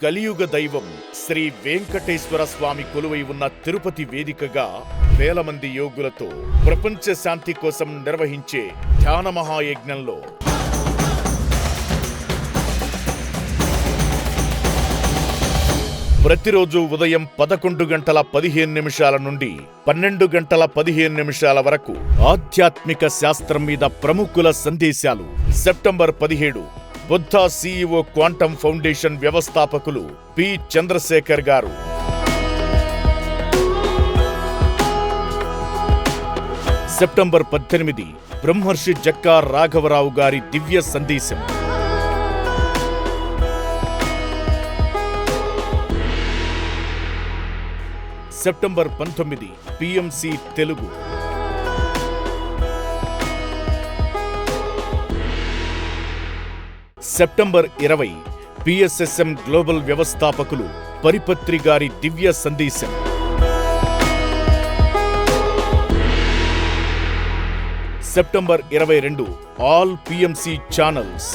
కలియుగ దైవం శ్రీ వెంకటేశ్వర స్వామి కొలువై ఉన్న తిరుపతి వేదికగా వేల మంది యోగులతో ప్రపంచ శాంతి కోసం నిర్వహించే ధ్యాన మహాయజ్ఞంలో ప్రతిరోజు ఉదయం పదకొండు గంటల పదిహేను నిమిషాల నుండి పన్నెండు గంటల పదిహేను నిమిషాల వరకు ఆధ్యాత్మిక శాస్త్రం మీద ప్రముఖుల సందేశాలు సెప్టెంబర్ పదిహేడు బుద్ధ సీఈఓ క్వాంటమ్ ఫౌండేషన్ వ్యవస్థాపకులు పి చంద్రశేఖర్ గారు. సెప్టెంబర్ పద్దెనిమిది బ్రహ్మర్షి జక్కా రాఘవరావు గారి దివ్య సందేశం. సెప్టెంబర్ పంతొమ్మిది పిఎంసి తెలుగు. సెప్టెంబర్ ఇరవై పిఎస్ఎస్ఎం గ్లోబల్ వ్యవస్థాపకులు పరిపత్రి గారి దివ్య సందేశం. సెప్టెంబర్ ఇరవై రెండు ఆల్ పిఎంసి ఛానల్స్.